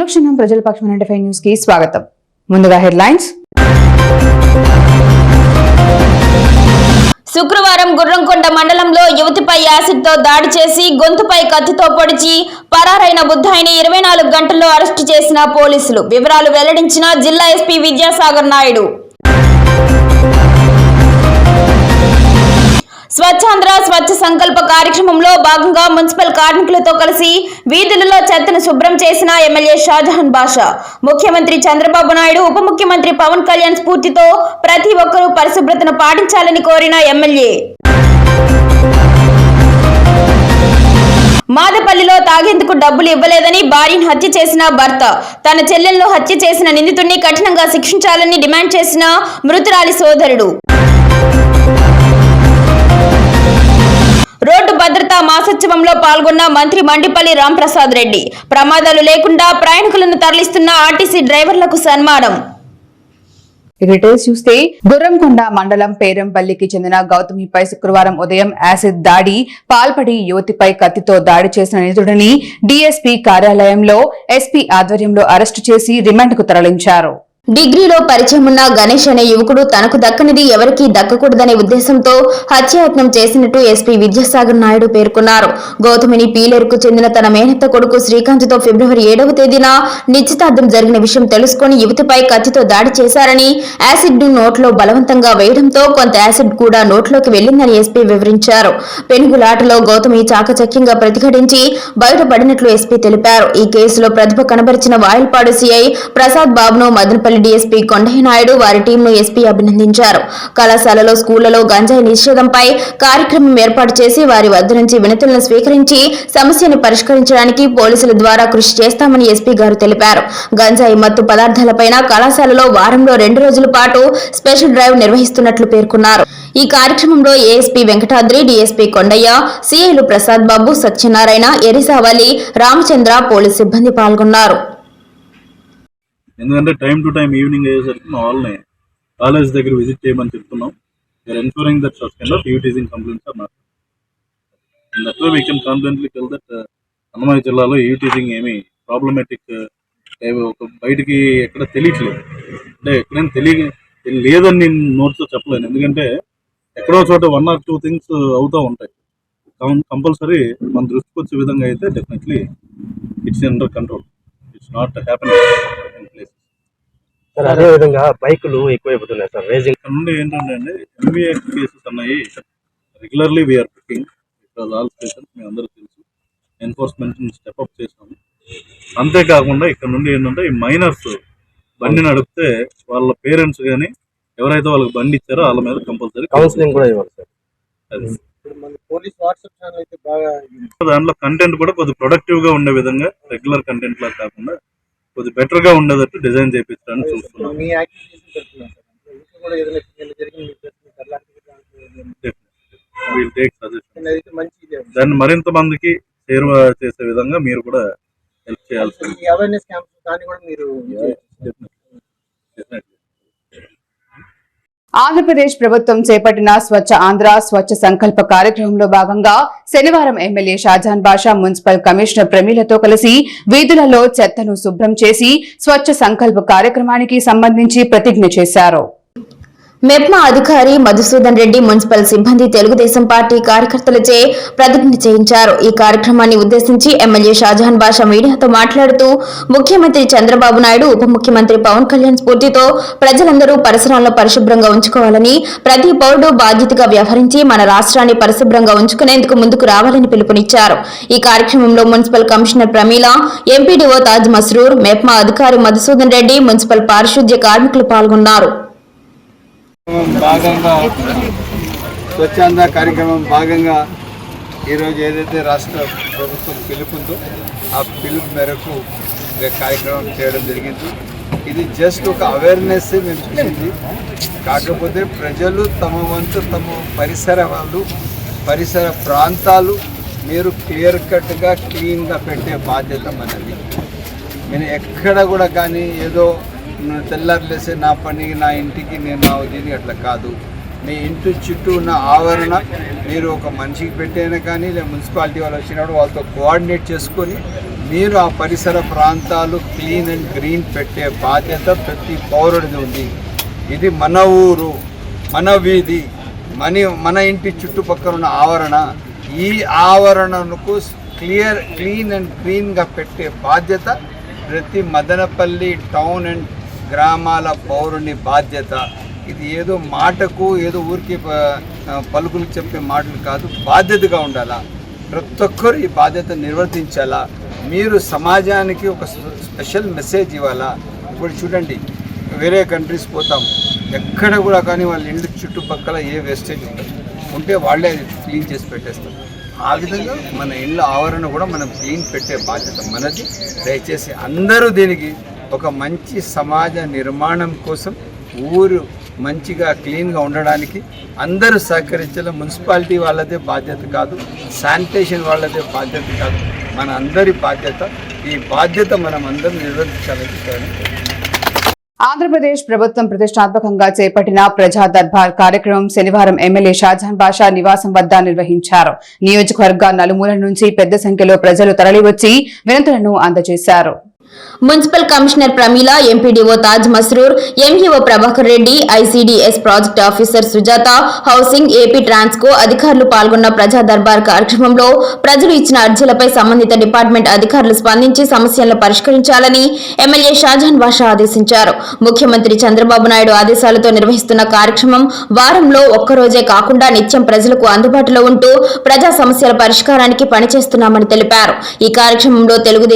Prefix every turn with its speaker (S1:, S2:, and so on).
S1: ప్రజల పక్షం ninety five న్యూస్కి స్వాగతం. ముందుగా హెడ్లైన్స్.
S2: శుక్రవారం గుర్రంకొండ మండలంలో యువతిపై యాసిడ్తో దాడి చేసి గొంతుపై కత్తితో పొడిచి పరారైన బుద్ధాయిని ఇరవై నాలుగు గంటల్లో అరెస్టు చేసిన పోలీసులు. వివరాలు వెల్లడించిన జిల్లా ఎస్పీ విద్యాసాగర్ నాయుడు. స్వచ్ఛాంధ్ర స్వచ్ఛ సంకల్ప కార్యక్రమంలో భాగంగా మున్సిపల్ కార్మికులతో కలిసి వీధులలో చెత్తను శుభ్రం చేసిన ఎమ్మెల్యే షాజహాన్ బాషా ముఖ్యమంత్రి చంద్రబాబు నాయుడు ఉప ముఖ్యమంత్రి పవన్ కళ్యాణ్ స్ఫూర్తితో ప్రతి ఒక్కరూ పరిశుభ్రతను పాటించాలని కోరిన ఎమ్మెల్యే. మాదపల్లిలో తాగేందుకు డబ్బులు ఇవ్వలేదని భార్యను హత్య చేసిన భర్త తన చెల్లెల్లో హత్య చేసిన నిందితుడిని కఠినంగా శిక్షించాలని డిమాండ్ చేసిన మృతురాలి సోదరుడు. భద్రతా పాల్గొన్న మంత్రి మండిపల్లి రాంప్రసాద్ రెడ్డి. ప్రమాదాలు లేకుండా ప్రయాణికులను తరలిస్తున్న ఆర్టీసీ డ్రైవర్లకు సన్మానం.
S1: డీటెయిల్స్ చూస్తే గుర్రంకొండ మండలం పేరంపల్లికి చెందిన గౌతమిపై శుక్రవారం ఉదయం యాసిడ్ దాడి పాల్పడి యువతిపై కత్తితో దాడి చేసిన నిధుడిని డీఎస్పీ కార్యాలయంలో ఎస్పీ ఆధ్వర్యంలో అరెస్టు చేసి రిమాండ్కు తరలించారు.
S2: డిగ్రీలో పరిచయం ఉన్న గణేష్ అనే యువకుడు తనకు దక్కనిది ఎవరికీ దక్కకూడదనే ఉద్దేశంతో హత్యాయత్నం చేసినట్టు ఎస్పీ విద్యాసాగర్ నాయుడు పేర్కొన్నారు. గౌతమిని పీలేరుకు చెందిన తన మేనత్త కొడుకు శ్రీకాంత్తో ఫిబ్రవరి ఏడవ తేదీన నిశ్చితార్థం జరిగిన విషయం తెలుసుకుని యువతిపై కత్తితో దాడి చేశారని యాసిడ్ను నోట్లో బలవంతంగా వేయడంతో కొంత యాసిడ్ కూడా నోట్లోకి వెళ్ళిందని ఎస్పీ వివరించారు. పెనుగులాటలో గౌతమి చాకచక్యంగా ప్రతిఘటించి బయటపడినట్లు ఎస్పీ తెలిపారు. ఈ కేసులో ప్రతిభ కనబరిచిన వాయిల్పాడు సీఐ ప్రసాద్ బాబును మదనపల్లి డీఎస్పీ కొండయ్య నాయుడు వారి టీంను ఎస్పీ అభినందించారు. కళాశాలలో స్కూళ్ళలో గంజాయి నిషేధంపై కార్యక్రమం ఏర్పాటు చేసి వారి వద్ద నుంచి వినతులను స్వీకరించి సమస్యను పరిష్కరించడానికి పోలీసుల ద్వారా కృషి చేస్తామని ఎస్పీ గారు తెలిపారు. గంజాయి మత్తు పదార్థాలపైన కళాశాలలో వారంలో రెండు రోజుల పాటు స్పెషల్ డ్రైవ్ నిర్వహిస్తున్నట్లు పేర్కొన్నారు. ఈ కార్యక్రమంలో ఏఎస్పీ వెంకటాద్రి డీఎస్పీ కొండయ్య సిఐలు ప్రసాద్ బాబు సత్యనారాయణ ఎరిసావలి రామచంద్ర పోలీస్ సిబ్బంది పాల్గొన్నారు.
S3: ఎందుకంటే టైం టు టైం ఈవినింగ్ అయ్యేసరికి మా వాళ్ళని కాలేజ్ దగ్గర విజిట్ చేయమని చెప్తున్నాం. We're ensuring that such kind of eve teasing complaints are not that way we can confidently tell that Annamayya జిల్లాలో యూటీజింగ్ ఏమి ప్రాబ్లమేటిక్ ఒక బయటికి ఎక్కడ తెలియట్లేదు. అంటే ఎక్కడైనా తెలియ లేదని నేను నోట్తో చెప్పలేను. ఎందుకంటే ఎక్కడో చోట వన్ ఆర్ టూ థింగ్స్ అవుతూ ఉంటాయి. కంపల్సరీ మన దృష్టికి వచ్చే విధంగా అయితే definitely it's under control it's not happening places
S4: sir అదే విధంగా బైకులు ఎక్కువైపోతున్నాయి సార్ రేసింగ్
S3: ఇక్కడ నుండి ఏంటంటే అండి ఎంబీఏ కేసెస్ అన్నాయి regularly we're picking because all stations మీ అందరూ తెలుసు. ఎన్ఫోర్స్మెంట్ స్టెప్ అప్ చేసాము అంతేకాకుండా ఇక్కడ నుండి ఏంటంటే ఈ మైనర్స్ బండి నడిపితే వాళ్ళ పేరెంట్స్ కానీ ఎవరైతే వాళ్ళకి బండి ఇచ్చారో వాళ్ళ మీద కంపల్సరీ
S4: కౌన్సిలింగ్ కూడా ఇవ్వాలి సార్
S3: అది.
S5: మన పోలీస్ వాట్సాప్ ఛానల్ అయితే బాగా
S3: దాంట్లో కంటెంట్ కూడా కొద్ది ప్రొడక్టివ్గా ఉండే విధంగా రెగ్యులర్ కంటెంట్ లా కాకుండా కొద్ది బెటర్గా ఉండేటట్టు డిజైన్ చేయించడానికి చూస్తున్నాం. దాన్ని మరింత మందికి చేరువ చేసే విధంగా మీరు కూడా హెల్ప్ చేయాల్సి
S5: సో ఈ అవేర్నెస్ క్యాంప్స్ దాన్ని కూడా మీరు.
S1: ఆంధ్రప్రదేశ్ ప్రభుత్వం చేపట్టిన స్వచ్ఛ ఆంధ్ర స్వచ్ఛ సంకల్ప కార్యక్రమంలో భాగంగా శనివారం MLA Shajan Basha municipal commissioner ప్రమీలతో కలిసి వీధులలో చెత్తను శుభ్రం చేసి స్వచ్ఛ సంకల్ప కార్యక్రమానికి సంబంధించి ప్రతిజ్ఞ చేశారు.
S2: మెప్మా అధికారి మధుసూదన్ రెడ్డి మున్సిపల్ సిబ్బంది తెలుగుదేశం పార్టీ కార్యకర్తలచే ప్రతిజ్ఞ చేయించారు. ఈ కార్యక్రమాన్ని ఉద్దేశించి ఎమ్మెల్యే షాజహాన్ బాషా మీడియాతో మాట్లాడుతూ ముఖ్యమంత్రి చంద్రబాబు నాయుడు ఉప ముఖ్యమంత్రి పవన్ కళ్యాణ్ స్ఫూర్తితో ప్రజలందరూ పరిసరాలను పరిశుభ్రంగా ఉంచుకోవాలని ప్రతి పౌరుడు బాధ్యతగా వ్యవహరించి మన రాష్ట్రాన్ని పరిశుభ్రంగా ఉంచుకునేందుకు ముందుకు రావాలని పిలుపునిచ్చారు. ఈ కార్యక్రమంలో municipal commissioner Pramila MPDO Taj Masroor MEPMA అధికారి మధుసూదన్ రెడ్డి మున్సిపల్ పారిశుద్ధ్య కార్మికులు పాల్గొన్నారు.
S5: భాగంగా స్వచ్ఛంద కార్యక్రమం భాగంగా ఈరోజు ఏదైతే రాష్ట్ర ప్రభుత్వం పిలుపుందో ఆ పిలుపు మేరకు కార్యక్రమం చేయడం జరిగింది. ఇది జస్ట్ ఒక అవేర్నెస్ మేము చూసింది. కాకపోతే ప్రజలు తమ వంతు తమ పరిసర వాళ్ళు పరిసర ప్రాంతాలు మీరు క్లియర్ కట్గా క్లీన్గా పెట్టే బాధ్యత మనది. నేను ఎక్కడ కూడా కానీ ఏదో తెల్లారులేసి నా పని నా ఇంటికి నేను నా దీనికి అట్లా కాదు. మీ ఇంటి చుట్టూ ఉన్న ఆవరణ మీరు ఒక మనిషికి పెట్టైనా కానీ లేదా మున్సిపాలిటీ వాళ్ళు వచ్చినప్పుడు వాళ్ళతో కోఆర్డినేట్ చేసుకొని మీరు ఆ పరిసర ప్రాంతాలు క్లీన్ అండ్ గ్రీన్ పెట్టే బాధ్యత ప్రతి పౌరుడిది ఉంది. ఇది మన ఊరు మన వీధి మన మన ఇంటి చుట్టుపక్కల ఉన్న ఆవరణ. ఈ ఆవరణకు క్లియర్ క్లీన్ అండ్ క్లీన్గా పెట్టే బాధ్యత ప్రతి మదనపల్లి టౌన్ అండ్ గ్రామాల పౌరుని బాధ్యత. ఇది ఏదో మాటకు ఏదో ఊరికి ప- పలుకులు చెప్పే మాటలు కాదు బాధ్యతగా ఉండాలా? ప్రతి ఒక్కరు ఈ బాధ్యత నిర్వర్తించాలా? మీరు సమాజానికి ఒక స్పెషల్ మెసేజ్ ఇవ్వాలా? ఇప్పుడు చూడండి వేరే కంట్రీస్ పోతాం. ఎక్కడ కూడా కానీ వాళ్ళ ఇంటి చుట్టుపక్కల ఏ వేస్టేజ్ ఉంటే వాళ్ళే క్లీన్ చేసి పెట్టేస్తారు. ఆ విధంగా మన ఇళ్ళ ఆవరణ కూడా మనం క్లీన్ పెట్టే బాధ్యత మనది. దయచేసి అందరూ దీనికి ఒక మంచి సమాజ నిర్మాణం కోసం ఊరు మంచిగా క్లీన్గా ఉండడానికి అందరూ సహకరించాలి మున్సిపాలిటీ వాళ్ళదే బాధ్యత కాదు శానిటేషన్ వాళ్ళదే బాధ్యత కాదు మన అందరి బాధ్యత. ఈ బాధ్యత మనం అందరం నిర్వర్తించాలని
S1: ఆంధ్రప్రదేశ్ ప్రభుత్వం ప్రతిష్టాత్మకంగా చేపట్టిన ప్రజా దర్బార్ కార్యక్రమం శనివారం ఎమ్మెల్యే షాజహాన్ బాషా నివాసం వద్ద నిర్వహించారు. నియోజకవర్గ నలుమూల నుంచి పెద్ద సంఖ్యలో ప్రజలు తరలివచ్చి వినతులను అందజేశారు.
S2: Municipal commissioner Pramila MPDO Taj Masroor MEO Prabhakar Reddy ICDS project officer Sujatha housing AP Transco అధికారులు పాల్గొన్న ప్రజా దర్బార్ కార్యక్రమంలో ప్రజలు ఇచ్చిన అర్జీలపై సంబంధిత డిపార్ట్మెంట్ అధికారులు స్పందించి సమస్యలను పరిష్కరించాలని ఎమ్మెల్యే షాజాన్ బాషా ఆదేశించారు. ముఖ్యమంత్రి చంద్రబాబు నాయుడు ఆదేశాలతో నిర్వహిస్తున్న కార్యక్రమం వారంలో ఒక్కరోజే కాకుండా నిత్యం ప్రజలకు అందుబాటులో ఉంటూ ప్రజా సమస్యల పరిష్కారానికి పనిచేస్తున్నామని తెలిపారు. ఈ కార్యక్రమంలో తెలుగుదేశం